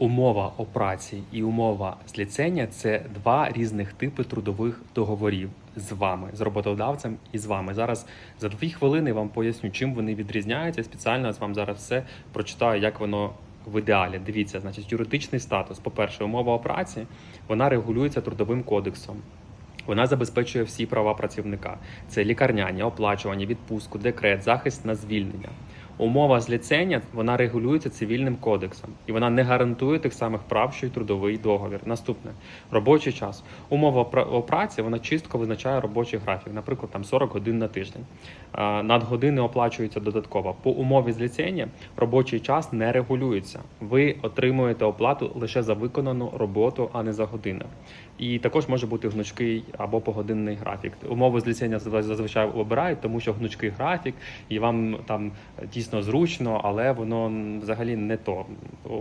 Умова о праці і умова зліцення це два різних типи трудових договорів з вами, з роботодавцем і з вами. Зараз за дві хвилини вам поясню, чим вони відрізняються. Спеціально з вам зараз все прочитаю, як воно в ідеалі. Дивіться, значить, юридичний статус. По-перше, умова о праці вона регулюється трудовим кодексом. Вона забезпечує всі права працівника: це лікарняні, оплачування, відпустку, декрет, захист на звільнення. Умова зліцення вона регулюється цивільним кодексом, і вона не гарантує тих самих прав, що й трудовий договір. Наступне робочий час. Умова о праці вона чітко визначає робочий графік, наприклад, там 40 годин на тиждень. Надгодини оплачуються додатково. По умові зліцення робочий час не регулюється. Ви отримуєте оплату лише за виконану роботу, а не за години. І також може бути гнучкий або погодинний графік. Умови зліцення зазвичай обирають, тому що гнучкий графік, і вам там дійсно зручно, але воно взагалі не то.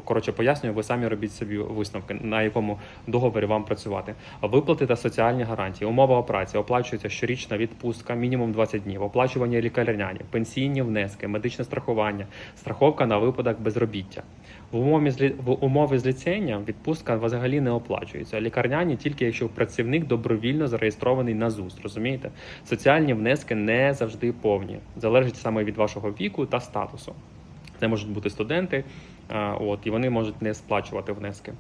Коротше, пояснюю, ви самі робіть собі висновки, на якому договорі вам працювати. Виплати та соціальні гарантії. Умова праці оплачується щорічна відпустка, мінімум 20 днів, оплачування лікарняні, пенсійні внески, медичне страхування, страховка на випадок безробіття. В умові в умові зліцення відпустка взагалі не оплачується. Лікарняні тільки якщо працівник добровільно зареєстрований на ЗУС. Розумієте? Соціальні внески не завжди повні, залежить саме від вашого віку та статусу. Це можуть бути студенти, от і вони можуть не сплачувати внески.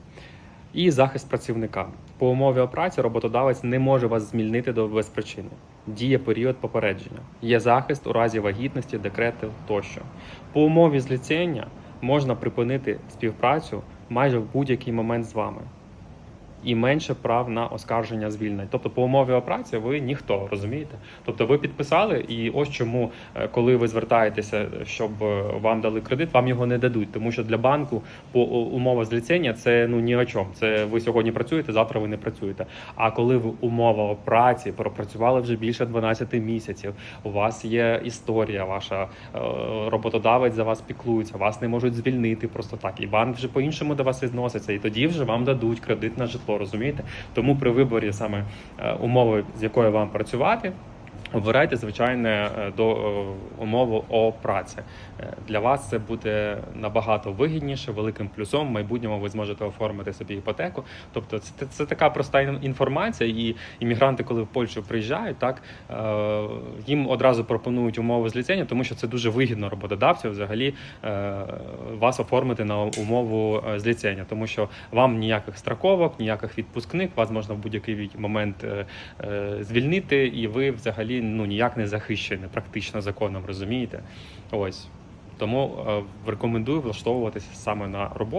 І захист працівника по умові праці роботодавець не може вас змільнити до без причини. Діє період попередження. Є захист у разі вагітності, декретів тощо. По умові зліцення можна припинити співпрацю майже в будь-який момент з вами. І менше прав на оскарження звільнень. Тобто, по умові праці ви ніхто розумієте. Тобто, ви підписали, і ось чому, е, коли ви звертаєтеся, щоб е, вам дали кредит, вам його не дадуть, тому що для банку по умова зліцення це ну ні о чому. Це ви сьогодні працюєте, завтра ви не працюєте. А коли ви умова праці пропрацювали вже більше 12 місяців, у вас є історія, ваша е, роботодавець за вас піклується, вас не можуть звільнити просто так. І банк вже по-іншому до вас відноситься, і тоді вже вам дадуть кредит на житло. Розумієте? Тому при виборі саме е, умови, з якою вам працювати. Обирайте звичайне е, до е, умову о праці. Е, Для вас це буде набагато вигідніше, великим плюсом. В майбутньому ви зможете оформити собі іпотеку. Тобто, це, це така проста інформація. І іммігранти, коли в Польщу приїжджають, так їм одразу пропонують умови зліцення, тому що це дуже вигідно роботодавцю взагалі вас оформити на умову зліцення, тому що вам ніяких страховок, ніяких відпускних, вас можна в будь-який момент звільнити, і ви взагалі ну ніяк не захищене практично законом, розумієте? Ось тому е, рекомендую влаштовуватися саме на роботу.